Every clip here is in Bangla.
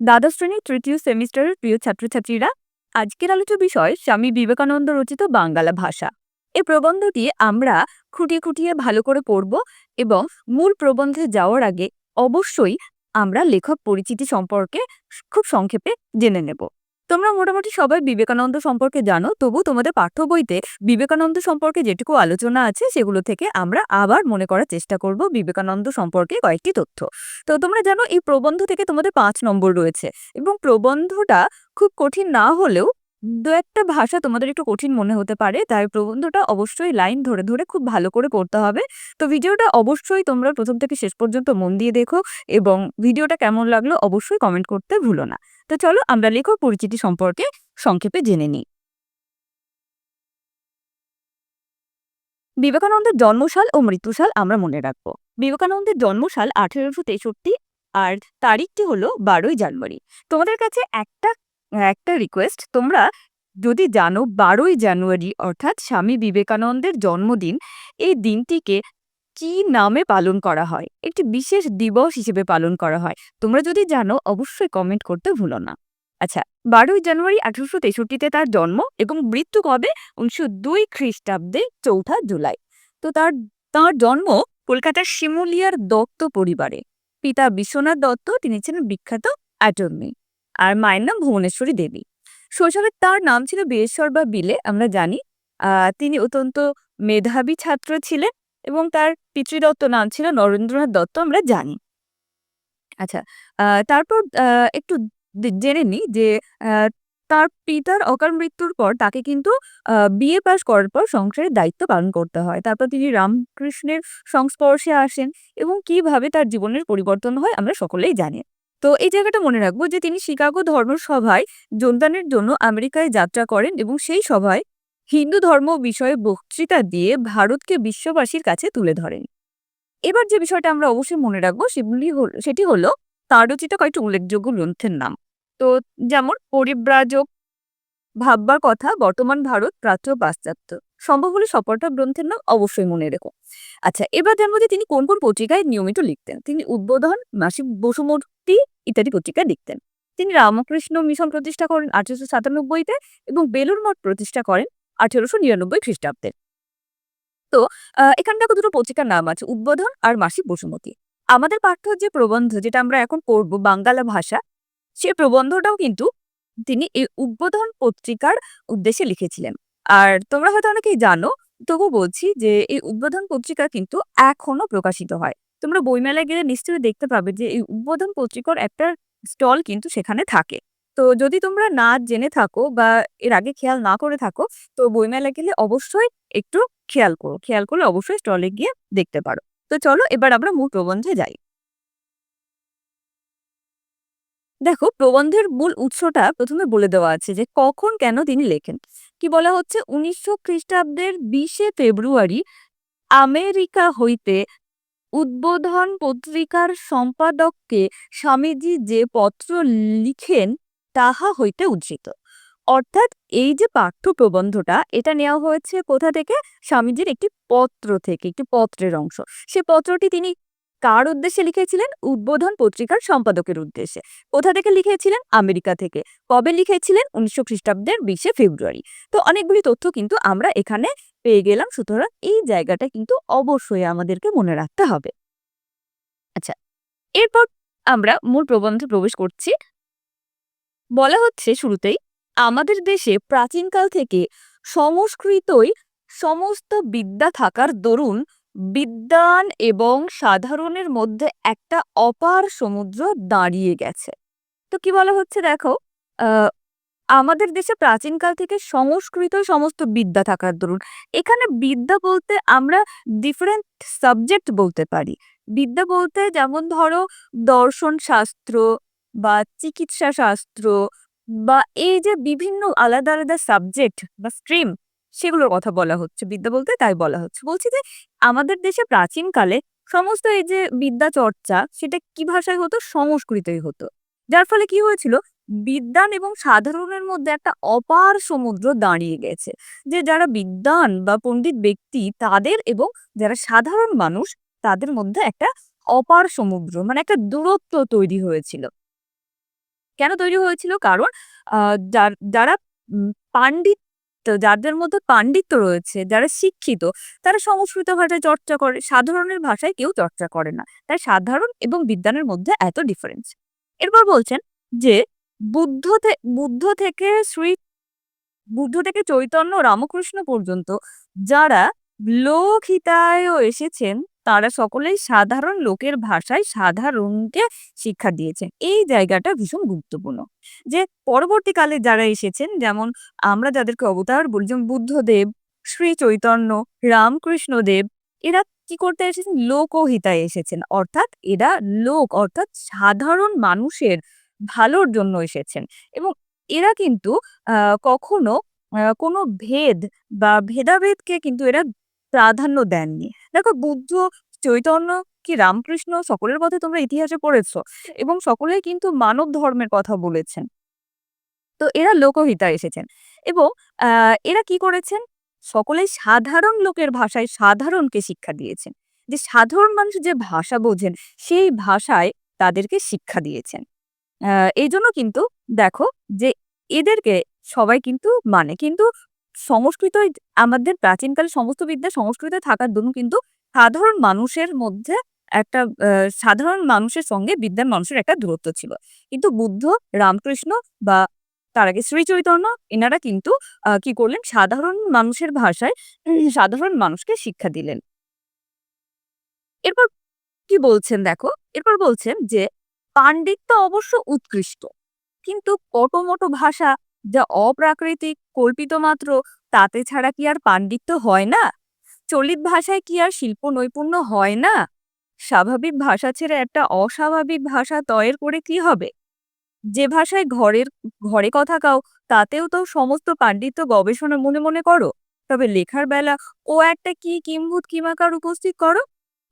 দ্বাদশ শ্রেণির তৃতীয় সেমিস্টারের প্রিয় ছাত্রছাত্রীরা, আজকের আলোচ্য বিষয় স্বামী বিবেকানন্দ রচিত বাঙ্গালা ভাষা। এ প্রবন্ধটি আমরা খুঁটিয়ে খুঁটিয়ে ভালো করে পড়ব এবং মূল প্রবন্ধে যাওয়ার আগে অবশ্যই আমরা লেখক পরিচিতি সম্পর্কে খুব সংক্ষেপে জেনে নেব। তোমরা মোটামুটি সবাই বিবেকানন্দ সম্পর্কে জানো, তবু তোমাদের পাঠ্য বইতে বিবেকানন্দ সম্পর্কে যেটুকু আলোচনা আছে, সেগুলো থেকে আমরা আবার মনে করার চেষ্টা করব বিবেকানন্দ সম্পর্কে কয়েকটি তথ্য। তো তোমরা জানো এই প্রবন্ধ থেকে তোমাদের পাঁচ নম্বর রয়েছে এবং প্রবন্ধটা খুব কঠিন না হলেও দু একটা ভাষা তোমাদের একটু কঠিন মনে হতে পারে, তাই প্রবন্ধটা অবশ্যই লাইন ধরে ধরে খুব ভালো করে করতে হবে। তো ভিডিওটা অবশ্যই তোমরা প্রথম থেকে শেষ পর্যন্ত মন দিয়ে দেখো এবং ভিডিওটা কেমন লাগল অবশ্যই কমেন্ট করতে ভুলো না। তো চলো আমরা লেখক পরিচিতি সম্পর্কে সংক্ষেপে জেনে নিই। বিবেকানন্দের জন্মসাল ও মৃত্যুসাল আমরা মনে রাখব। বিবেকানন্দের জন্মসাল আঠেরোশো তেষট্টি আর তারিখটি হলো বারোই জানুয়ারি। তোমাদের কাছে একটা একটা রিকোয়েস্ট তোমরা যদি জানো বারোই জানুয়ারি, অর্থাৎ স্বামী বিবেকানন্দের জন্মদিন, এই দিনটিকে কি নামে পালন করা হয়? একটি বিশেষ দিবস হিসেবে পালন করা হয়। তোমরা যদি জানো, অবশ্যই কমেন্ট করতে ভুলো না। আচ্ছা বারোই জানুয়ারি আঠারোশো তেষট্টিতে তার জন্ম এবং মৃত্যু কবে? উনিশশো দুই খ্রিস্টাব্দে চৌঠা জুলাই। তো তার তার জন্ম কলকাতার শিমুলিয়ার দত্ত পরিবারে। পিতা বিশ্বনাথ দত্ত, তিনি ছিলেন বিখ্যাত অ্যাটর্নি। আর মায়ের নাম ভুবনেশ্বরী দেবী। শৈশবে তার নাম ছিল বীরেশ্বর বা বিলে, আমরা জানি। তিনি অত্যন্ত মেধাবী ছাত্র ছিলেন এবং তার পিতৃদত্ত নাম ছিল নরেন্দ্রনাথ দত্ত, আমরা জানি। আচ্ছা তারপর একটু জেনে নিই যে তার পিতার অকাল মৃত্যুর পর তাকে কিন্তু বিএ পাশ করার পর সংসারের দায়িত্ব পালন করতে হয়। তারপর তিনি রামকৃষ্ণের সংস্পর্শে আসেন এবং কীভাবে তার জীবনের পরিবর্তন হয়, আমরা সকলেই জানি। তো এই জায়গাটা মনে রাখব যে তিনি শিকাগো ধর্মসভায় যোগদানের জন্য আমেরিকায় যাত্রা করেন এবং সেই সভায় হিন্দু ধর্ম বিষয়ে বক্তৃতা দিয়ে ভারতকে বিশ্ববাসীর কাছে তুলে ধরেন। এবার যে বিষয়টা আমরা অবশ্যই মনে রাখব সেগুলি হল সেটি হলো তার রচিত কয়েকটি উল্লেখযোগ্য গ্রন্থের নাম। তো যেমন, পরিব্রাজক, ভাববার কথা, বর্তমান ভারত প্রাচ্য পাশ্চাত্য। সম্ভব হলে সপরটা গ্রন্থের নাম অবশ্যই মনে রেখো। আচ্ছা এবার জানব যে তিনি কোন কোন পত্রিকায় নিয়মিত লিখতেন। তিনি উদ্বোধন মাসিক বসুমূর্তি ইত্যাদি পত্রিকায় লিখতেন। তিনি রামকৃষ্ণ মিশন প্রতিষ্ঠা করেন আঠেরোশো সাতানব্বইতে এবং বেলুর মঠ প্রতিষ্ঠা করেন আঠেরোশো নিরানব্বই খ্রিস্টাব্দে। তো এখানে দেখো দুটো পত্রিকার নাম আছে? উদ্বোধন আর মাসিক বসুমতী। আমাদের পাঠ্য যে প্রবন্ধ যেটা আমরা এখন পড়ব বাঙ্গালা ভাষা, সে প্রবন্ধটাও কিন্তু তিনি এই উদ্বোধন পত্রিকার উদ্দেশ্যে লিখেছিলেন। আর তোমরা হয়তো অনেকেই জানো, তবু বলছি যে এই উদ্বোধন পত্রিকা কিন্তু এখনও প্রকাশিত হয়। তোমরা বইমেলায় গেলে নিশ্চয়ই দেখতে পাবে যে এই উদ্বোধন পত্রিকার একটা স্টল কিন্তু সেখানে থাকে। তো যদি তোমরা না জেনে থাকো বা এর আগে খেয়াল না করে থাকো, তো বইমেলা গেলে অবশ্যই একটু খেয়াল করো। খেয়াল করলে অবশ্যই স্টলে গিয়ে দেখতে পারো। তো চলো এবার আমরা মূল প্রবন্ধে যাই। দেখো, প্রবন্ধের মূল উৎসটা প্রথমে বলে দেওয়া আছে যে কখন কেন তিনি লেখেন। কি বলা হচ্ছে? উনিশশো খ্রিস্টাব্দের বিশে ফেব্রুয়ারি আমেরিকা হইতে উদ্বোধন পত্রিকার সম্পাদককে স্বামীজি যে পত্র লিখেন, তাহা হইতে উদ্ধৃত। অর্থাৎ এই যে পাঠ্য প্রবন্ধটা, এটা নেওয়া হয়েছে কোথা থেকে? স্বামীজির একটি পত্র থেকে, একটি পত্রের অংশ। সে পত্রটি তিনি কার উদ্দেশ্যে লিখেছিলেন? উদ্বোধন পত্রিকার সম্পাদকের উদ্দেশ্যে। কোথা থেকে লিখেছিলেন? আমেরিকা থেকে। কবে লিখেছিলেন? উনিশশো খ্রিস্টাব্দের বিশে ফেব্রুয়ারি। তো অনেকগুলি তথ্য কিন্তু আমরা এখানে পেয়ে গেলাম। সুতরাং এই জায়গাটা কিন্তু অবশ্যই আমাদেরকে মনে রাখতে হবে। আচ্ছা এরপর আমরা মূল প্রবন্ধে প্রবেশ করছি। বলা হচ্ছে শুরুতেই, আমাদের দেশে প্রাচীনকাল থেকে সংস্কৃতই সমস্ত বিদ্যা থাকার দরুন বিদ্বান এবং সাধারণের মধ্যে একটা অপার সমুদ্র দাঁড়িয়ে গেছে। তো কি বলা হচ্ছে দেখো? আমাদের দেশে প্রাচীনকাল থেকে সংস্কৃত সমস্ত বিদ্যা থাকার দরুন। এখানে বিদ্যা বলতে আমরা ডিফারেন্ট সাবজেক্ট বলতে পারি। বিদ্যা বলতে যেমন ধরো, দর্শন শাস্ত্র বা চিকিৎসা শাস্ত্র বা এই যে বিভিন্ন আলাদা আলাদা সাবজেক্ট বা স্ট্রিম সেগুলোর কথা বলা হচ্ছে, বিদ্যা বলতে তাই বলা হচ্ছে। বলছি যে, আমাদের দেশে প্রাচীনকালে সমস্ত এই যে বিদ্যা চর্চা, সেটা কি ভাষায় হতো? সংস্কৃতই হতো। যার ফলে কি হয়েছিল? বিদ্যান এবং সাধারণের মধ্যে একটা অপার সমুদ্র দাঁড়িয়ে গেছে, যে যারা বিদ্যান বা পণ্ডিত ব্যক্তি, তাদের এবং যারা সাধারণ মানুষ, তাদের মধ্যে একটা অপার সমুদ্র মানে একটা দূরত্ব তৈরি হয়েছিল। কেন তৈরি হয়েছিল? কারণ যার- পাণ্ডিত্য যাদের মধ্যে পাণ্ডিত্য রয়েছে, যারা শিক্ষিত, তারা সংস্কৃত ভাষায় চর্চা করে, সাধারণের ভাষায় কেউ চর্চা করে না। তাই সাধারণ এবং বিজ্ঞানের মধ্যে এত ডিফারেন্স এরপর বলছেন যে, বুদ্ধ বুদ্ধ থেকে শ্রী, বুদ্ধ থেকে চৈতন্য রামকৃষ্ণ পর্যন্ত যারা লোকহিতায় এসেছেন তারা সকলেই সাধারণ লোকের ভাষায় সাধারণকে শিক্ষা দিয়েছেন এই জায়গাটা ভীষণ গুরুত্বপূর্ণ। যে পরবর্তীকালে যারা এসেছেন, যেমন আমরা যাদেরকে অবতার বলি, যেমন বুদ্ধদেব, শ্রী চৈতন্য রামকৃষ্ণ দেব এরা কি করতে এসেছেন? লোকহিতায় এসেছেন। অর্থাৎ এরা লোক, অর্থাৎ সাধারণ মানুষের ভালোর জন্য এসেছেন। এবং এরা কিন্তু কখনো কোনো ভেদ বা ভেদাভেদকে কিন্তু এরা প্রাধান্য দেননি। দেখো বুদ্ধ, চৈতন্য কি রামকৃষ্ণ সকলের কথা তোমরা ইতিহাসে পড়েছো এবং সকলেই কিন্তু মানব ধর্মের কথা বলেছেন। তো এরা লোকহিতা এসেছেন এবং এরা কি করেছেন? সকলেই সাধারণ লোকের ভাষায় সাধারণকে শিক্ষা দিয়েছেন। যে সাধারণ মানুষ যে ভাষা বোঝেন, সেই ভাষায় তাদেরকে শিক্ষা দিয়েছেন। এই জন্য কিন্তু দেখো যে এদেরকে সবাই কিন্তু মানে। কিন্তু সংস্কৃত আমাদের প্রাচীনকালে সমস্ত বিদ্যা সংস্কৃতে থাকার জন্য কিন্তু সাধারণ মানুষের মধ্যে একটা সাধারণ মানুষের সঙ্গে বিদ্যান মানুষের একটা দূরত্ব ছিল। কিন্তু বুদ্ধ রামকৃষ্ণ বা তার আগে শ্রী চৈতন্য এনারা কিন্তু কি করলেন? সাধারণ মানুষের ভাষায় সাধারণ মানুষকে শিক্ষা দিলেন। এরপর কি বলছেন দেখো? এরপর বলছেন যে, পাণ্ডিত্য অবশ্য উৎকৃষ্ট, কিন্তু কটমটো ভাষা যা অপ্রাকৃতিক, কল্পিত মাত্র, তাতে ছাড়া কি আর পাণ্ডিত্য হয় না? চলিত ভাষায় কি আর শিল্প নৈপুণ্য হয় না? স্বাভাবিক ভাষা ছেড়ে একটা অস্বাভাবিক ভাষা তয়ের করে কি হবে? যে ভাষায় ঘরের, ঘরে কথা কাও, তাতেও তো সমস্ত পাণ্ডিত্য গবেষণা মনে মনে করো। তবে লেখার বেলা ও একটা কি কিম্ভূত কিমাকার উপস্থিত করো?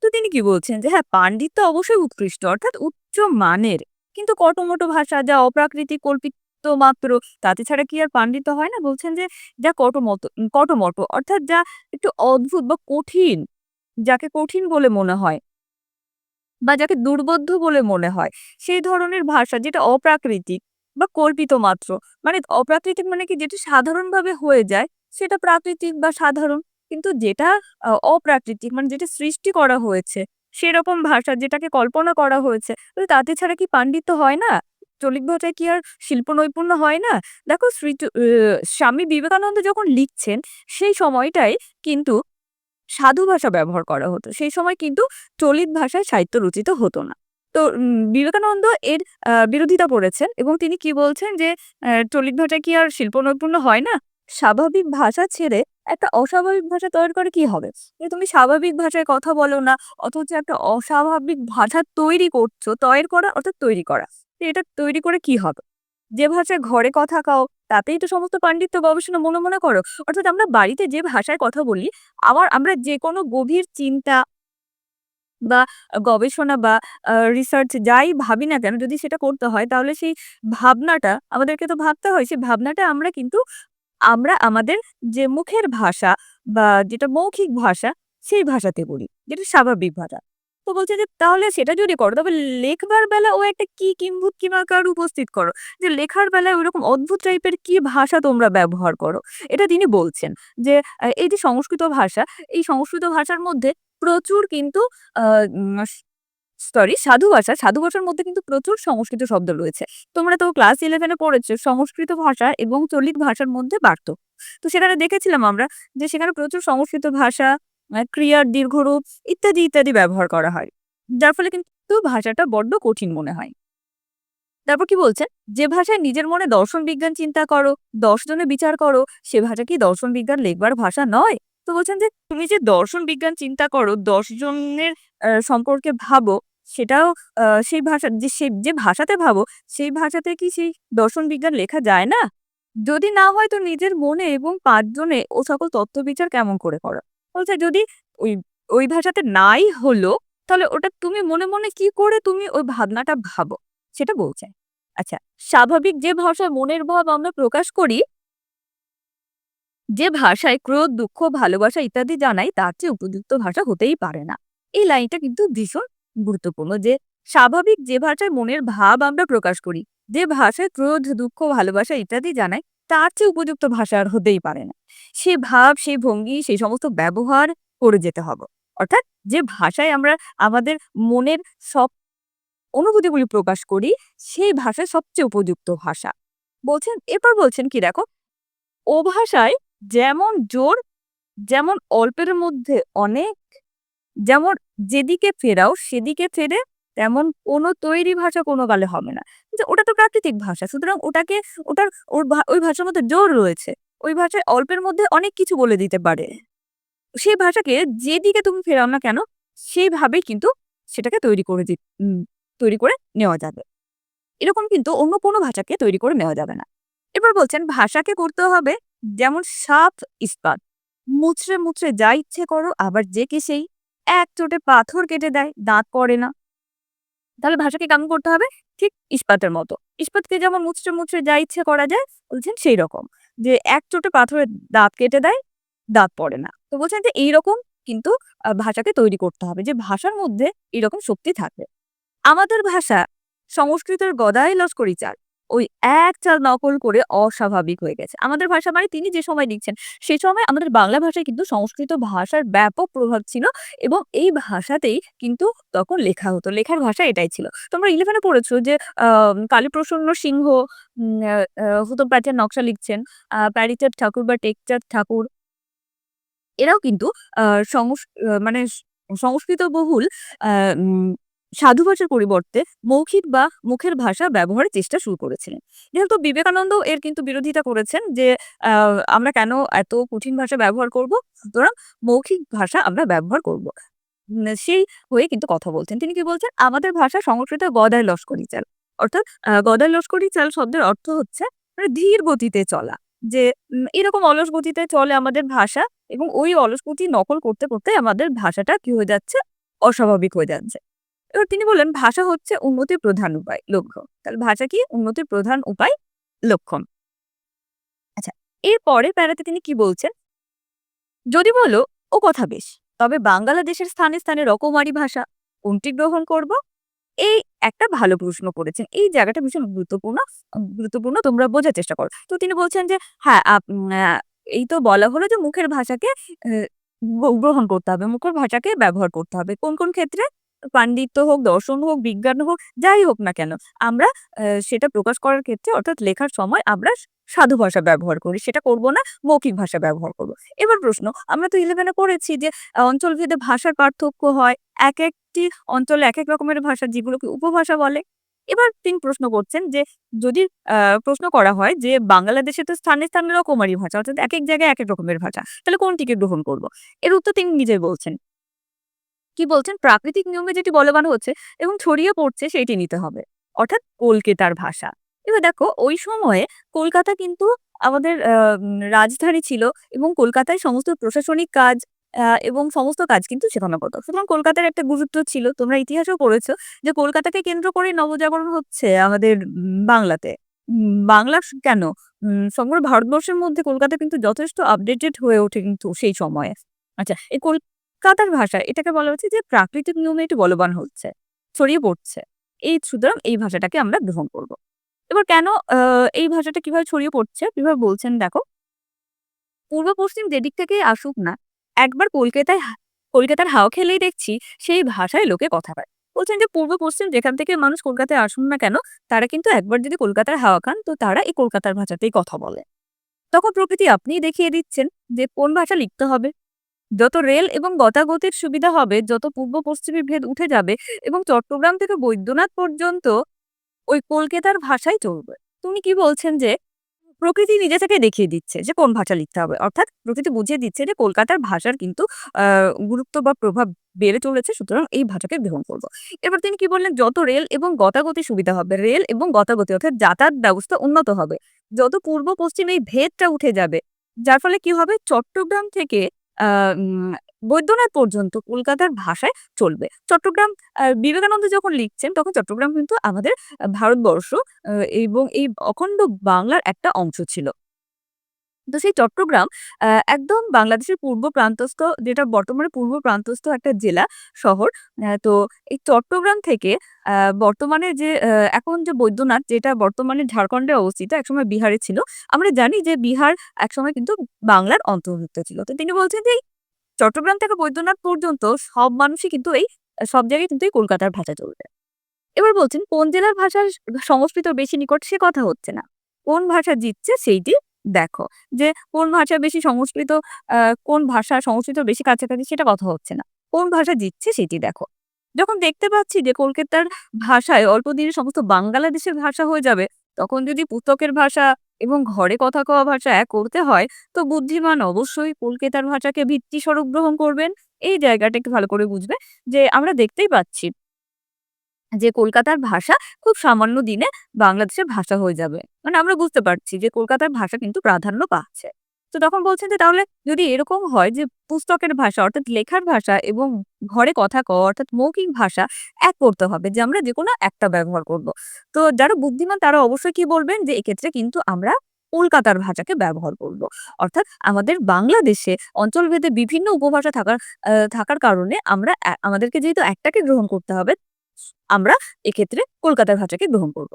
তো তিনি কি বলছেন যে হ্যাঁ পাণ্ডিত্য অবশ্যই উৎকৃষ্ট, অর্থাৎ উচ্চ মানের। কিন্তু কটমটো ভাষা যা অপ্রাকৃতিক কল্পিত মাত্র। তাতে ছাড়া কি আর পাণ্ডিত্য হয় না? বলছেন যে যা কটমত, কটমটো, অর্থাৎ যা একটু অদ্ভুত বা কঠিন, যাকে কঠিন বলে মনে হয় বা যাকে দুর্বোধ্য বলে মনে হয়, সেই ধরনের ভাষা যেটা অপ্রাকৃতিক বা কল্পিত মাত্র। মানে অপ্রাকৃতিক মানে কি? যেটা সাধারণভাবে হয়ে যায়, সেটা প্রাকৃতিক বা সাধারণ, কিন্তু যেটা অপ্রাকৃতিক মানে যেটা সৃষ্টি করা হয়েছে, সেরকম ভাষা যেটাকে কল্পনা করা হয়েছে, তাতে ছাড়া কি পাণ্ডিত্য হয় না? চলিত ভাষায় কি আর শিল্প নৈপুণ্য হয় না? দেখো শ্রী স্বামী বিবেকানন্দ যখন লিখছেন, সেই সময়টাই কিন্তু সাধু ভাষা ব্যবহার করা হতো। সেই সময় কিন্তু চলিত ভাষায় সাহিত্য রচিত হতো না। তো বিবেকানন্দ এর বিরোধিতা করেছেন এবং তিনি কি বলছেন যে চলিত ভাষায় কি আর শিল্প নৈপুণ্য হয় না? স্বাভাবিক ভাষা ছেড়ে একটা অস্বাভাবিক ভাষা তৈরি করে কি হবে? যে তুমি স্বাভাবিক ভাষায় কথা বলো না, অথচ একটা অস্বাভাবিক ভাষা তৈরি করছ, তৈরি করা অর্থাৎ তৈরি করা। এটা তৈরি করে কি হবে? যে ভাষায় ঘরে কথা কাও, তাতেই তো সমস্ত পাণ্ডিত্য গবেষণা মনে মনে করো। অর্থাৎ আমরা বাড়িতে যে ভাষায় কথা বলি আবার আমরা যে কোনো গভীর চিন্তা বা গবেষণা বা রিসার্চ যাই ভাবি না কেন, যদি সেটা করতে হয়, তাহলে সেই ভাবনাটা আমাদেরকে তো ভাবতে হয়। সেই ভাবনাটা আমরা কিন্তু, আমরা আমাদের যে মুখের ভাষা বা যেটা মৌখিক ভাষা, সেই ভাষাতে বলি, যেটা স্বাভাবিক ভাষা। তো বলছে যে, তাহলে সেটা যদি করো, তবে লেখবার বেলা ও একটা কি কিম্ভূত কিমাকার উপস্থিত করো, যে লেখার বেলায় ওইরকম অদ্ভুত টাইপের কি ভাষা তোমরা ব্যবহার করো? এটা তিনি বলছেন যে এই যে সংস্কৃত ভাষা, এই সংস্কৃত ভাষার মধ্যে প্রচুর কিন্তু সরি, সাধু ভাষা, সাধু ভাষার মধ্যে কিন্তু প্রচুর সংস্কৃত শব্দ রয়েছে। তোমরা তো ক্লাস ইলেভেনে পড়েছো, সংস্কৃত ভাষা এবং চলিত ভাষার মধ্যে পার্থক্য। তো সেখানে দেখেছিলাম আমরা যে, সেখানে প্রচুর সংস্কৃত ভাষা ক্রিয়ার দীর্ঘরূপ ইত্যাদি ইত্যাদি ব্যবহার করা হয়। যার ফলে কিন্তু ভাষাটা বড্ড কঠিন মনে হয়। তারপর কি বলছেন যে ভাষায় নিজের মনে দর্শন বিজ্ঞান চিন্তা করো দর্শনে বিচার করো, সে ভাষা কি দর্শন বিজ্ঞান লেখবার ভাষা নয়? তো বলছেন যে, তুমি যে দর্শন বিজ্ঞান চিন্তা করো, দশ জনের সম্পর্কে ভাবো, সেটাও সেই ভাষা, যে সে, যে ভাষাতে ভাবো, সেই ভাষাতে কি সেই দর্শন বিজ্ঞান লেখা যায় না? যদি না হয় তো নিজের মনে এবং পাঁচজনে ও সকল তত্ত্ব বিচার কেমন করে করো? বলছে যদি ওই ওই ভাষাতে নাই হলো, তাহলে ওটা তুমি মনে মনে কি করে তুমি ওই ভাবনাটা ভাবো? সেটা বলছে। আচ্ছা স্বাভাবিক যে ভাষায় মনের ভাব আমরা প্রকাশ করি, যে ভাষায় ক্রোধ, দুঃখ, ভালোবাসা ইত্যাদি জানাই, তার চেয়ে উপযুক্ত ভাষা হতেই পারে না। এই লাইনটা কিন্তু ভীষণ গুরুত্বপূর্ণ যে স্বাভাবিক যে ভাষায় মনের ভাব আমরা প্রকাশ করি, যে ভাষায় ক্রোধ, দুঃখ, ভালোবাসা ইত্যাদি জানাই তার চেয়ে উপযুক্ত ভাষা আর হতেই পারে না। সে ভাব সেই ভঙ্গি সেই সমস্ত ব্যবহার করে যেতে হবে। অর্থাৎ যে ভাষায় আমরা আমাদের মনের সব অনুভূতিগুলি প্রকাশ করি, সেই ভাষা সবচেয়ে উপযুক্ত ভাষা। বলছেন, এরপর বলছেন কি, দেখো, ও ভাষায় যেমন জোর, যেমন অল্পের মধ্যে অনেক, যেমন যেদিকে ফেরাও সেদিকে ফেরে তেমন কোনো তৈরি ভাষা কোনো কালে হবে না। ওটা তো প্রাকৃতিক ভাষা, সুতরাং ওটাকে, ওটার ওর ওই ভাষার মধ্যে জোর রয়েছে। ওই ভাষায় অল্পের মধ্যে অনেক কিছু বলে দিতে পারে। সেই ভাষাকে যেদিকে তুমি ফেরাও না কেন, সেইভাবেই কিন্তু সেটাকে তৈরি করে দি তৈরি করে নেওয়া যাবে। এরকম কিন্তু অন্য কোনো ভাষাকে তৈরি করে নেওয়া যাবে না। এবার বলছেন, ভাষাকে করতে হবে যেমন সাপ, ইস্পাত। মুচড়ে মুচড়ে যা ইচ্ছে করো, আবার যে কে সেই। এক চোটে পাথর কেটে দেয়, দাঁত পড়ে না। তাহলে ভাষাকে কেমন করতে হবে? ঠিক ইস্পাতের মতো। ইস্পাতকে যেমন মুচড়ে মুচড়ে যা ইচ্ছে করা যায়, বলছেন সেই রকম যে এক চোটে পাথরের দাঁত কেটে দেয়, দাঁত পড়ে না। তো বলছেন যে এইরকম কিন্তু ভাষাকে তৈরি করতে হবে যে ভাষার মধ্যে এরকম শক্তি থাকবে আমাদের ভাষা সংস্কৃতের গদায় লস্করি চাল ওই এক চাল নকল করে অস্বাভাবিক হয়ে গেছে। আমাদের ভাষা মানে তিনি যে সময় লিখছেন, সে সময় আমাদের বাংলা ভাষায় কিন্তু সংস্কৃত ভাষার ব্যাপক প্রভাব ছিল এবং এই ভাষাতেই কিন্তু তখন লেখা হতো। লেখার ভাষা এটাই ছিল। তোমরা ইলেভেনে পড়েছো যে কালীপ্রসন্ন সিংহ হুতম প্রাচীর নকশা লিখছেন, আহ, প্যারিচাঁদ ঠাকুর বা টেকচাঁদ ঠাকুর। এরাও কিন্তু সংস- মানে সংস্কৃত বহুল সাধু ভাষার পরিবর্তে মৌখিক বা মুখের ভাষা ব্যবহারের চেষ্টা শুরু করেছিলেন। যেহেতু বিবেকানন্দ এর কিন্তু বিরোধিতা করেছেন যে আমরা কেন এত কঠিন ভাষা ব্যবহার করব? সুতরাং মৌখিক ভাষা আমরা ব্যবহার করব। সেই হয়ে কিন্তু কথা বলছেন তিনি কি বলছেন? আমাদের ভাষা সংস্কৃত গদায় লস্করি চাল। অর্থাৎ গদায় লস্করি চাল শব্দের অর্থ হচ্ছে মানে ধীর গতিতে চলা। যে এরকম অলস গতিতে চলে আমাদের ভাষা এবং ওই অলস গতি নকল করতে করতে আমাদের ভাষাটা কি হয়ে যাচ্ছে? অস্বাভাবিক হয়ে যাচ্ছে। এবার তিনি বললেন, ভাষা হচ্ছে উন্নতির প্রধান উপায়, লক্ষ্য। তাহলে ভাষা কি? উন্নতির প্রধান উপায় লক্ষণ আচ্ছা এর পরের প্যারাতে তিনি কি বলছেন? যদি বলো, ও কথা বেশ, তবে বাংলাদেশের স্থানে স্থানে রকমারি ভাষা, কোনটি গ্রহণ করব? এই একটা ভালো প্রশ্ন করেছেন। এই জায়গাটা ভীষণ গুরুত্বপূর্ণ গুরুত্বপূর্ণ, তোমরা বোঝার চেষ্টা করো। তো তিনি বলছেন যে হ্যাঁ এই তো বলা হলো যে, মুখের ভাষাকে গ্রহণ করতে হবে, মুখের ভাষাকে ব্যবহার করতে হবে। কোন কোন ক্ষেত্রে? পাণ্ডিত্য হোক, দর্শন হোক, বিজ্ঞান হোক, যাই হোক না কেন, আমরা সেটা প্রকাশ করার ক্ষেত্রে অর্থাৎ লেখার সময় আমরা সাধু ভাষা ব্যবহার করি, সেটা করব না, মৌখিক ভাষা ব্যবহার করব। এবার প্রশ্ন, আমরা তো ইলেভেনে করেছি যে অঞ্চলভেদে ভাষার পার্থক্য হয়, এক একটি অঞ্চলে এক এক রকমের ভাষা যেগুলোকে উপভাষা বলে। এবার তিনি প্রশ্ন করছেন যে, যদি প্রশ্ন করা হয় যে, বাংলাদেশে তো স্থানে স্থানে রকমারি ভাষা, অর্থাৎ এক এক জায়গায় এক এক রকমের ভাষা, তাহলে কোনটিকে গ্রহণ করব? এর উত্তর তিনি নিজে বলছেন কি বলছেন? প্রাকৃতিক নিয়মে যেটি বলবান হচ্ছে এবং ছড়িয়ে পড়ছে সেটি নিতে হবে। অর্থাৎ কলকাতার ভাষা। এবার দেখো, ওই সময়ে কলকাতা কিন্তু আমাদের রাজধানী ছিল এবং কলকাতায় সমস্ত প্রশাসনিক কাজ এবং সমস্ত কাজ কিন্তু সেখানে হতো সুতরাং কলকাতার একটা গুরুত্ব ছিল। তোমরা ইতিহাসেও পড়েছো যে কলকাতাকে কেন্দ্র করে নবজাগরণ হচ্ছে আমাদের বাংলাতে। বাংলা কেন? সমগ্র ভারতবর্ষের মধ্যে কলকাতা কিন্তু যথেষ্ট আপডেটেড হয়ে ওঠে কিন্তু সেই সময়ে। আচ্ছা এই কলকাতার ভাষা, এটাকে বলা হচ্ছে যে প্রাকৃতিক নিয়মে একটু বলবান হচ্ছে, ছড়িয়ে পড়ছে। এই সুতরাং এই ভাষাটাকে আমরা গ্রহণ করব। এবার কেন এই ভাষাটা কীভাবে ছড়িয়ে পড়ছে? কীভাবে বলছেন, দেখো। পূর্ব পশ্চিম যেদিক থেকেই আসুক না, একবার কলকাতায় কলকাতার হাওয়া খেলেই দেখছি সেই ভাষায় লোকে কথা পায় বলছেন যে পূর্ব পশ্চিম যেখান থেকে মানুষ কলকাতায় আসুন না কেন, তারা কিন্তু একবার যদি কলকাতার হাওয়া খান, তো তারা এই কলকাতার ভাষাতেই কথা বলে। তখন প্রকৃতি আপনিই দেখিয়ে দিচ্ছেন যে কোন ভাষা লিখতে হবে। যত রেল এবং গতাগতির সুবিধা হবে, যত পূর্ব পশ্চিমী ভেদ উঠে যাবে এবং চট্টগ্রাম থেকে বৈদ্যনাথ পর্যন্ত ওই কলকাতার ভাষাই চলবে। তুমি কি বলছেন যে, প্রকৃতি নিজে থেকে দেখিয়ে দিচ্ছে যে কোন ভাষা লিখতে হবে? অর্থাৎ প্রকৃতি বুঝিয়ে দিচ্ছে যে কলকাতার ভাষার কিন্তু গুরুত্ব বা প্রভাব বেড়ে চলেছে, সুতরাং এই ভাষাকে গ্রহণ করব। এবার তিনি কি বললেন? যত রেল এবং গতাগতি সুবিধা হবে, রেল এবং গতাগতি অর্থাৎ যাতায়াত ব্যবস্থা উন্নত হবে। যত পূর্ব পশ্চিম এই ভেদটা উঠে যাবে, যার ফলে কি হবে? চট্টগ্রাম থেকে বৈদ্যনাথ পর্যন্ত কলকাতার ভাষায় চলবে। চট্টগ্রাম বিবেকানন্দ যখন লিখছেন, তখন চট্টগ্রাম কিন্তু আমাদের ভারতবর্ষ এবং এই অখণ্ড বাংলার একটা অংশ ছিল। তো সেই চট্টগ্রাম একদম বাংলাদেশের পূর্ব প্রান্তস্থ যেটা বর্তমানে পূর্ব প্রান্তস্থ একটা জেলা শহর। তো এই চট্টগ্রাম থেকে বর্তমানে যে এখন যে বৈদ্যনাথ যেটা বর্তমানে ঝাড়খণ্ডে অবস্থিত, একসময় বিহারে ছিল। আমরা জানি যে বিহার একসময় কিন্তু বাংলার অন্তর্ভুক্ত ছিল। তো তিনি বলছেন যে চট্টগ্রাম থেকে বৈদ্যনাথ পর্যন্ত সব মানুষই কিন্তু এই সব জায়গায় কিন্তু এই কলকাতার ভাষা চলবে। এবার বলছেন কোন জেলার ভাষার সংস্কৃত বেশি নিকট সে কথা হচ্ছে না। কোন ভাষা জিতছে সেইটি দেখো। যে কোন ভাষা বেশি সংস্কৃত কোন ভাষা সংস্কৃত বেশি কাছাকাছি সেটা কথা হচ্ছে না। কোন ভাষা জিতছে সেটি দেখো। যখন দেখতে পাচ্ছি যে কলকাতার ভাষায় অল্প দিনে সমস্ত বাংলাদেশের ভাষা হয়ে যাবে, তখন যদি পুস্তকের ভাষা এবং ঘরে কথা কওয়া ভাষা এক করতে হয়, তো বুদ্ধিমান অবশ্যই কলকাতার ভাষাকে ভিত্তি স্বরূপ গ্রহণ করবেন। এই জায়গাটা একটু ভালো করে বুঝবে যে আমরা দেখতেই পাচ্ছি যে কলকাতার ভাষা খুব সামান্য দিনে বাংলাদেশের ভাষা হয়ে যাবে। মানে আমরা বুঝতে পারছি যে কলকাতার ভাষা কিন্তু প্রাধান্য পাচ্ছে। তো তখন বলছেন যে তাহলে যদি এরকম হয় যে পুস্তকের ভাষা অর্থাৎ লেখার ভাষা এবং ঘরে কথা কওয়া অর্থাৎ মৌখিক ভাষা এক করতে হবে যে আমরা যে কোনো একটা ব্যবহার করব। তো যারা বুদ্ধিমান তারা অবশ্যই কি বলবেন যে এক্ষেত্রে কিন্তু আমরা কলকাতার ভাষাকে ব্যবহার করব। অর্থাৎ আমাদের বাংলাদেশে অঞ্চলভেদে বিভিন্ন উপভাষা থাকার থাকার কারণে আমরা আমাদেরকে যেহেতু একটাকে গ্রহণ করতে হবে, আমরা এক্ষেত্রে কলকাতার ভাষাকে গ্রহণ করব।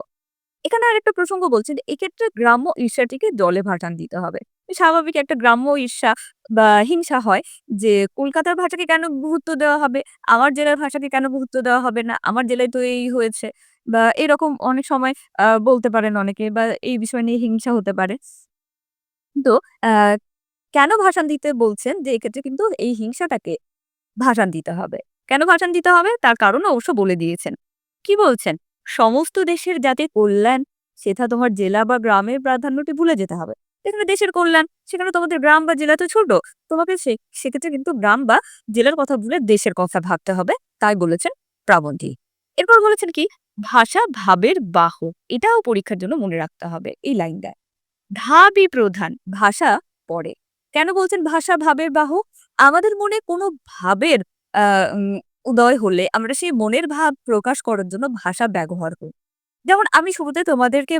এখানে আরেকটা প্রসঙ্গ বলছেন এক্ষেত্রে গ্রাম্য ঈর্ষাটিকে দলে ভাটান দিতে হবে। স্বাভাবিক একটা গ্রাম্য ঈর্ষা বা হিংসা হয় যে, কলকাতার ভাষাকে কেন গুরুত্ব দেওয়া হবে? আমার জেলার ভাষাকে কেন গুরুত্ব দেওয়া হবে না? আমার জেলায় তো এই হয়েছে বা এরকম অনেক সময়, আ, বলতে পারেন অনেকে বা এই বিষয় নিয়ে হিংসা হতে পারে। তো, আ, কেন ভাষান দিতে বলছেন যে, এক্ষেত্রে কিন্তু এই হিংসাটাকে ভাষান দিতে হবে। কেন ভাষান দিতে হবে? তার কারণও অবশ্য বলে দিয়েছেন। কি বলছেন? সমস্ত দেশের যাতে কল্যাণ, সেটা তোমার জেলা বা গ্রামের প্রাধান্যটি ভুলে যেতে হবে। যেখানে দেশের কল্যাণ, সেখানে তোমাদের গ্রাম বা জেলা তো ছোট। তোমাকে সেক্ষেত্রে কিন্তু গ্রাম বা জেলার কথা ভুলে দেশের কথা ভাবতে হবে। তাই বলেছেন প্রাবন্ধিক। এরপর বলেছেন কি? ভাষা ভাবের বাহক। এটাও পরীক্ষার জন্য মনে রাখতে হবে এই লাইনটায়। ভাবই প্রধান, ভাষা পরে। কেন বলছেন ভাষা ভাবের বাহক? আমাদের মনে কোনো ভাবের উদয় হলে আমরা সেই মনের ভাব প্রকাশ করার জন্য ভাষা ব্যবহার করি। যেমন আমি শুরুতে তোমাদেরকে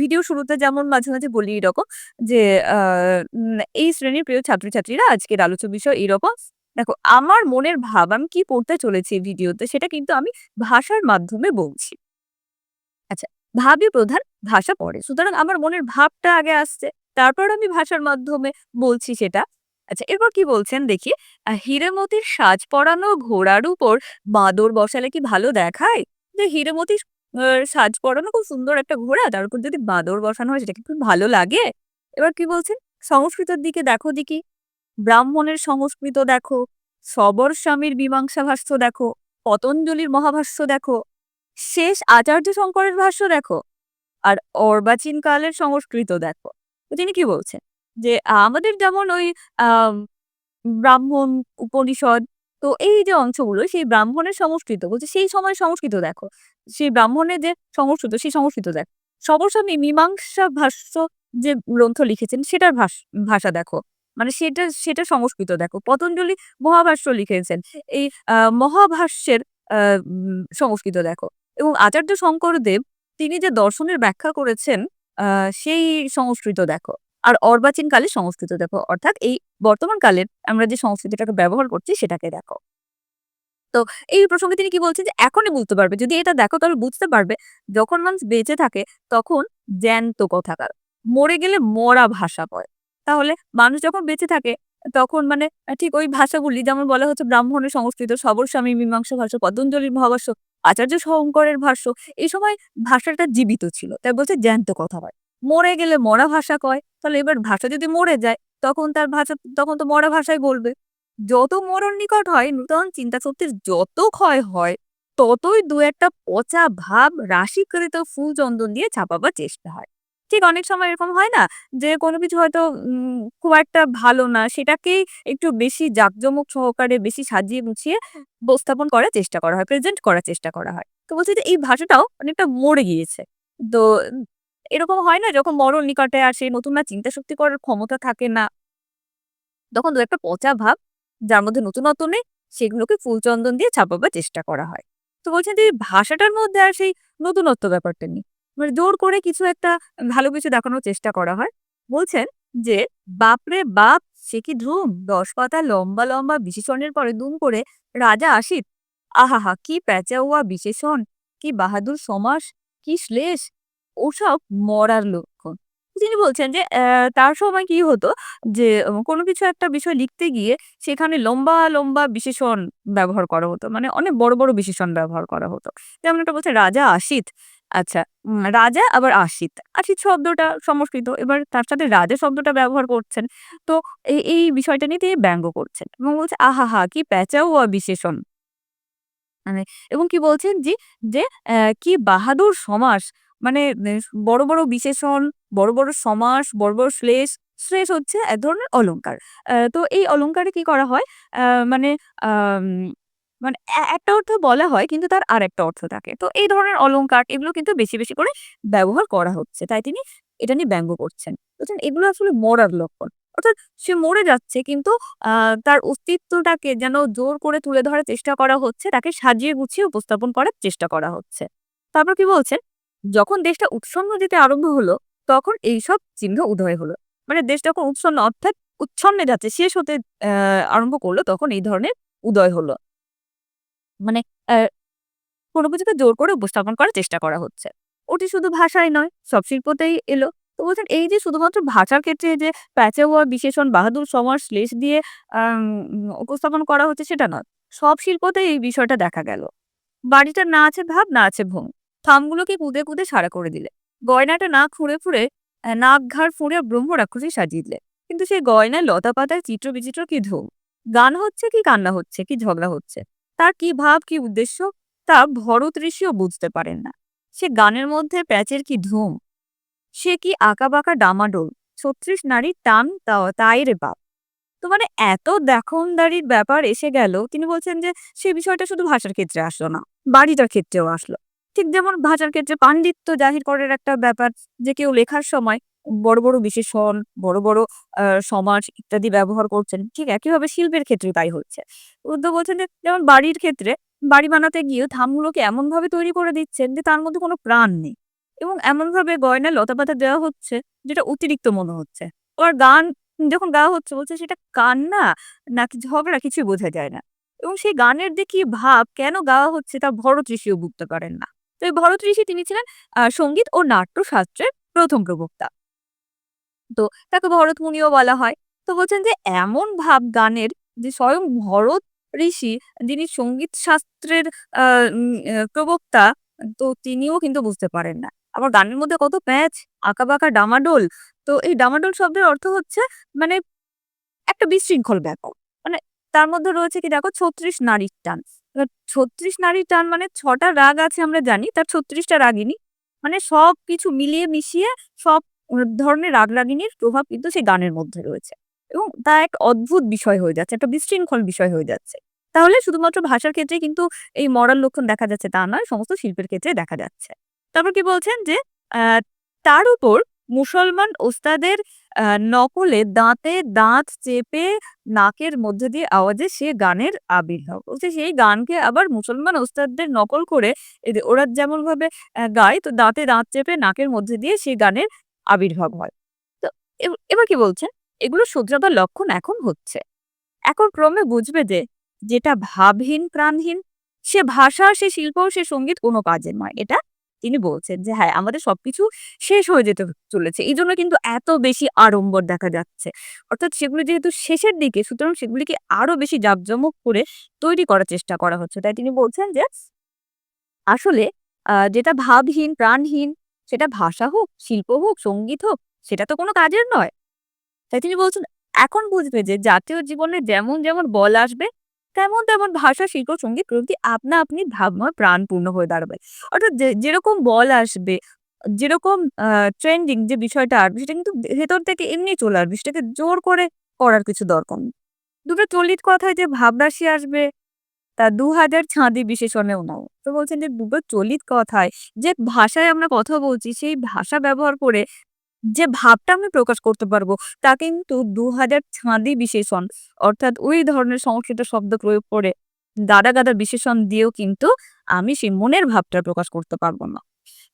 ভিডিও শুরুতে যেমন মাঝে, মাঝে বলি এরকম যে এই শ্রেণির প্রিয় ছাত্রছাত্রীরা আজকের আলোচ্য বিষয় এরকম। দেখো আমার মনের ভাব আমি কি করতে চলেছি ভিডিওতে সেটা কিন্তু আমি ভাষার মাধ্যমে বলছি। আচ্ছা, ভাবই প্রধান, ভাষা পরে। সুতরাং আমার মনের ভাবটা আগে আসছে। তারপর আমি ভাষার মাধ্যমে বলছি সেটা। আচ্ছা এরপর কি বলছেন দেখি, হীরেমতির সাজ পরানো ঘোড়ার উপর বাঁদর বসালে কি ভালো দেখায়? যে হীরেমতির সাজ পরানো খুব সুন্দর একটা ঘোড়া, তার উপর যদি বাঁদর বসানো হয় সেটা কি খুব ভালো লাগে? এবার কি বলছেন? সংস্কৃতর দিকে দেখো দেখি। ব্রাহ্মণের সংস্কৃত দেখো, সবর স্বামীর মীমাংসা ভাষ্য দেখো, পতঞ্জলির মহাভাষ্য দেখো, শেষ আচার্য শঙ্করের ভাষ্য দেখো, আর অর্বাচীন কালের সংস্কৃত দেখো। তিনি কি বলছেন? যে আমাদের যেমন ওই আম ব্রাহ্মণ, উপনিষদ তো এই যে অংশগুলো সেই ব্রাহ্মণের সংস্কৃত বলছে সেই সময়ের সংস্কৃত দেখো। সেই ব্রাহ্মণের যে সংস্কৃত সেই সংস্কৃত দেখো। সবরস্বামী মীমাংসা ভাষ্য যে গ্রন্থ লিখেছেন সেটার ভাষ দেখো। মানে সেটা সেটা সংস্কৃত দেখো। পতঞ্জলি মহাভাষ্য লিখেছেন। এই মহাভাষ্যের সংস্কৃত দেখো। এবং আচার্য শঙ্করদেব তিনি যে দর্শনের ব্যাখ্যা করেছেন সেই সংস্কৃত দেখো। আর অর্বাচীন কালের সংস্কৃত দেখো। অর্থাৎ এই বর্তমান কালের আমরা যে সংস্কৃতিটাকে ব্যবহার করছি সেটাকে দেখো। তো এই প্রসঙ্গে তিনি কি বলছেন যে এখনই বুঝতে পারবে। যদি এটা দেখো তাহলে বুঝতে পারবে যখন মানুষ বেঁচে থাকে তখন জ্যান্ত কথাকার। মরে গেলে মরা ভাষা কয়। তাহলে মানুষ যখন বেঁচে থাকে তখন মানে ঠিক ওই ভাষাগুলি যেমন বলা হচ্ছে ব্রাহ্মণের সংস্কৃত, সবরস্বামী মীমাংসা ভাষ্য, পতঞ্জলির মহাভাষ্য, আচার্য শঙ্করের ভাষ্য এই সময় ভাষাটা জীবিত ছিল। তাই বলছে জ্যান্ত কথা কয়। মরে গেলে মরা ভাষা কয়। তাহলে এবার ভাষা যদি মরে যায় তখন তার ভাষা তখন তো মরা ভাষাই বলবে। যত মরণ নিকট হয় নূতন চিন্তা শক্তির যত ক্ষয় হয় ততই দু একটা পচা ভাব রাশিকৃত ফুল চন্দন দিয়ে ছাপাবার চেষ্টা হয়। ঠিক অনেক সময় এরকম হয় না? যে কোনো কিছু হয়তো খুব একটা ভালো না সেটাকেই একটু বেশি জাঁকজমক সহকারে বেশি সাজিয়ে গুছিয়ে উপস্থাপন করার চেষ্টা করা হয়, প্রেজেন্ট করার চেষ্টা করা হয়। তো বলছি যে এই ভাষাটাও অনেকটা মরে গিয়েছে। তো এরকম হয় না যখন মরণ নিকটে আসে নতুন আর চিন্তাশক্তি করার ক্ষমতা থাকে না। তখন দু একটা পচা ভাব, যার মধ্যে নতুনত্ব নেই, সেগুলোকে ফুলচন্দন দিয়ে ছাপাবার চেষ্টা করা হয়। তো বলছেন যে ভাষাটার মধ্যে আর সেই নতুনত্ব ব্যাপারটা নেই। মানে জোর করে কিছু একটা ভালো কিছু দেখানোর চেষ্টা করা হয়। বলছেন যে, বাপরে বাপ, সে কি ধ্রুম দশ পাতা লম্বা লম্বা বিশেষণের পরে দুম করে রাজা আসিত আহাহা, কি প্যাঁচাউয়া বিশেষণ, কি বাহাদুর সমাস, কি শ্লেষ ওসব মরার লক্ষণ। তিনি বলছেন যে আহ, তার সময় কি হতো যে কোনো কিছু একটা বিষয় লিখতে গিয়ে সেখানে লম্বা লম্বা বিশেষণ ব্যবহার করা হতো। মানে অনেক বড় বড় বিশেষণ ব্যবহার করা হতো। যেমন একটা বলছে রাজা আসিত আচ্ছা রাজা আবার আসিত আসিত শব্দটা সংস্কৃত। এবার তার সাথে রাজা শব্দটা ব্যবহার করছেন। তো এই বিষয়টা নিয়ে তিনি ব্যঙ্গ করছেন এবং বলছে আহাহা কি প্যাচাও বিশেষণ। মানে এবং কি বলছেন যে যে আহ, কি বাহাদুর সমাস মানে বড় বড় বিশেষণ বড় বড় সমাস বড় বড় শ্লেষ শ্লেষ হচ্ছে এক ধরনের অলংকার আহ, তো এই অলংকারে কি করা হয়? মানে মানে একটা অর্থ বলা হয় কিন্তু তার আর একটা অর্থ থাকে। তো এই ধরনের অলংকার এগুলো কিন্তু বেশি বেশি করে ব্যবহার করা হচ্ছে। তাই তিনি এটা নিয়ে ব্যঙ্গ করছেন। বুঝছেন? এগুলো আসলে মরার লক্ষণ। অর্থাৎ সে মরে যাচ্ছে কিন্তু তার অস্তিত্বটাকে যেন জোর করে তুলে ধরার চেষ্টা করা হচ্ছে তাকে সাজিয়ে গুছিয়ে উপস্থাপন করার চেষ্টা করা হচ্ছে। তারপর কি বলছেন? যখন দেশটা উৎসন্ন দিতে আরম্ভ হলো, তখন এইসব চিহ্ন উদয় হলো। মানে দেশ যখন উৎসন্ন, অর্থাৎ উচ্ছন্নে যাচ্ছে, শেষ হতে আরম্ভ করল, তখন এই ধরনের উদয় হলো। মানে কোনো কিছুকে জোর করে উপস্থাপন করার চেষ্টা করা হচ্ছে। ওটি শুধু ভাষায় নয়, সব শিল্পতেই এলো। তো বলছেন, এই যে শুধুমাত্র ভাষার ক্ষেত্রে যে প্যাচেওয়া বিশেষণ, বাহাদুর সমাস শ্লেষ দিয়ে উপস্থাপন করা হচ্ছে, সেটা নয়। সব শিল্পতেই এই বিষয়টা দেখা গেল। বাড়িটা না আছে ভাব, না আছে ভোম থামগুলোকে কুদে কুদে সারা করে দিলে। গয়নাটা না খুঁড়ে ফুঁড়ে নাক ঘাড় ফুঁড়ে ব্রহ্ম রাক্ষসী সাজিয়ে দিলে। কিন্তু সেই গয়নায় লতা পাতায় চিত্র বিচিত্র কি ধুম গান হচ্ছে কি কান্না হচ্ছে কি ঝগড়া হচ্ছে? তার কি ভাব, কি উদ্দেশ্য? তা ভরত ঋষিও বুঝতে পারেন না। সে গানের মধ্যে প্যাচের কি ধুম? সে কি আঁকা বাঁকা ডামাডোল? ছত্রিশ নারীর টান তাই রে বাপ। তো মানে এত দেখনদারির ব্যাপার এসে গেল, তিনি বলছেন যে সে বিষয়টা শুধু ভাষার ক্ষেত্রে আসলো না, বাড়িটার ক্ষেত্রেও আসলো। ঠিক যেমন ভাষার ক্ষেত্রে পাণ্ডিত্য জাহির করার একটা ব্যাপার যে কেউ লেখার সময় বড় বড় বিশেষণ, বড় বড় সমাজ ইত্যাদি ব্যবহার করছেন, ঠিক একইভাবে শিল্পের ক্ষেত্রে তাই হচ্ছে। উদ্ধব বলছেন যে, যেমন বাড়ির ক্ষেত্রে বাড়ি বানাতে গিয়ে থামগুলোকে এমন ভাবে তৈরি করে দিচ্ছেন যে তার মধ্যে কোনো প্রাণ নেই এবং এমন ভাবে গয়না লতাপাতা দেওয়া হচ্ছে যেটা অতিরিক্ত মনে হচ্ছে। আর গান যখন গাওয়া হচ্ছে বলছে সেটা কান্না নাকি ঝগড়া কিছু বোঝা যায় না এবং সেই গানের যে কি ভাব কেন গাওয়া হচ্ছে তা ভরত ঋষিও বুঝতে পারেন না। তো এই ভরত ঋষি তিনি ছিলেন সংগীত ও নাট্যশাস্ত্রের প্রথম প্রবক্তা। তো তাকে ভরত মুনিও বলা হয়। তো বলছেন যে, এমন ভাব গানের যে স্বয়ং ভরত ঋষি, যিনি সংগীত শাস্ত্রের প্রবক্তা, তো তিনিও কিন্তু বুঝতে পারেন না। আবার গানের মধ্যে কত প্যাচ, আঁকাবাঁকা ডামাডোল। তো এই ডামাডোল শব্দের অর্থ হচ্ছে মানে একটা বিশৃঙ্খল ব্যাপক। মানে তার মধ্যে রয়েছে কি দেখো, ছত্রিশ নারীর টান। ছত্রিশ নারীর টান মানে ছটা রাগ আছে আমরা জানি, তার ছত্রিশটা রাগিনী। মানে সব কিছু মিলিয়ে মিশিয়ে সব ধরনের রাগ রাগিনীর প্রভাব কিন্তু সেই গানের মধ্যে রয়েছে। এবং তা এক অদ্ভুত বিষয় হয়ে যাচ্ছে, একটা বিশৃঙ্খল বিষয় হয়ে যাচ্ছে। তাহলে শুধুমাত্র ভাষার ক্ষেত্রে কিন্তু এই মরাল লক্ষণ দেখা যাচ্ছে, তা নয়, সমস্ত শিল্পের ক্ষেত্রে দেখা যাচ্ছে। তারপর কি বলছেন যে তার উপর মুসলমান ওস্তাদের নকলে দাঁতে দাঁত চেপে নাকের মধ্যে দিয়ে আওয়াজে সে গানের আবির্ভাব। বলছে সেই গানকে আবার মুসলমান ওস্তাদদের নকল করে ওরা যেমন ভাবে আহ, গায় তো দাঁতে দাঁত চেপে নাকের মধ্যে দিয়ে সেই গানের আবির্ভাব হয়। তো এব- এবার কি বলছে? এগুলো শুধরাবার লক্ষণ এখন হচ্ছে। এখন ক্রমে বুঝবে যে যেটা ভাবহীন প্রাণহীন সে ভাষা সে শিল্প সে সংগীত কোনো কাজের নয়। এটা তিনি বলছেন যে হ্যাঁ আমাদের সবকিছু শেষ হয়ে যেতে চলেছে। এই জন্য কিন্তু এত বেশি আড়ম্বর দেখা যাচ্ছে। অর্থাৎ সেগুলো যেহেতু শেষের দিকে, সুতরাং সেগুলিকে আরও বেশি জাঁকজমক করে তৈরি করার চেষ্টা করা হচ্ছে। তাই তিনি বলছেন যে, আসলে যেটা ভাবহীন, প্রাণহীন, সেটা ভাষা হোক, শিল্প হোক, সংগীত হোক, সেটা তো কোনো কাজের নয়। তাই তিনি বলছেন, এখন বুঝবে যে, জাতীয় জীবনে যেমন যেমন বল আসবে তেমন তেমন ভাষা, শিল্প, সংগীত প্রভৃতি আপনা আপনি ভাবময় প্রাণপূর্ণ হয়ে দাঁড়াবে। অর্থাৎ যেরকম বল আসবে, যেরকম ট্রেন্ডিং যে বিষয়টা আসবে, সেটা কিন্তু ভেতর থেকে এমনি চলে আসবে, সেটাকে জোর করে করার কিছু দরকার নেই। দুটো চলিত কথায় যে ভাবরাশি আসবে, তা দু হাজার ছাঁদি বিশেষণেও নাও তো বলছেন যে দুটো চলিত কথায় যে ভাষায় আমরা কথা বলছি, সেই ভাষা ব্যবহার করে যে ভাবটা আমি প্রকাশ করতে পারব, তা কিন্তু দু হাজার ছাঁদি বিশেষণ। অর্থাৎ ওই ধরনের সংস্কৃত শব্দ প্রয়োগ করে গাদা গাদা বিশেষণ দিয়েও কিন্তু আমি সেই মনের ভাবটা প্রকাশ করতে পারব না।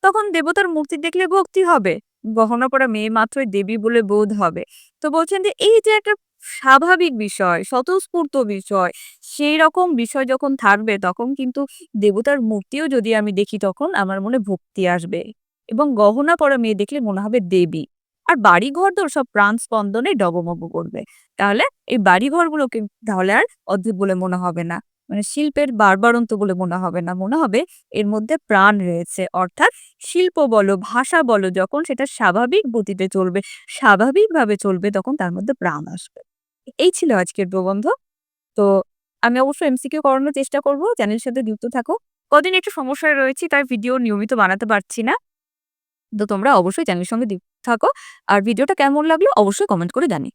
তখন দেবতার মূর্তি দেখলে ভক্তি হবে, গহনা পরা মেয়ে মাত্রই দেবী বলে বোধ হবে। তো বলছেন যে এই যে একটা স্বাভাবিক বিষয়, স্বতঃস্ফূর্ত বিষয়, সেই রকম বিষয় যখন থাকবে, তখন কিন্তু দেবতার মূর্তিও যদি আমি দেখি তখন আমার মনে ভক্তি আসবে। এবং গহনা পরা মেয়ে দেখলে মনে হবে দেবী। আর বাড়ি ঘর তো সব প্রাণ স্পন্দনে ডগমগ করবে। তাহলে এই বাড়ি ঘরগুলোকে তাহলে আর অদ্ভুত বলে মনে হবে না। মানে শিল্পের বারবারন্ত বলে মনে হবে না। মনে হবে এর মধ্যে প্রাণ রয়েছে। অর্থাৎ শিল্প বলো, ভাষা বলো, যখন সেটা স্বাভাবিক গতিতে চলবে, স্বাভাবিকভাবে চলবে, তখন তার মধ্যে প্রাণ আসবে। এই ছিল আজকের প্রবন্ধ। তো আমি অবশ্যই এমসিকিউ করানোর চেষ্টা করব। চ্যানেলের সাথে যুক্ত থাকো। কদিন একটু সমস্যায় রয়েছি, তাই ভিডিও নিয়মিত বানাতে পারছি না। তো তোমরা অবশ্যই চ্যানেলের সঙ্গে থাকো। আর ভিডিওটা কেমন লাগল অবশ্যই কমেন্ট করে জানি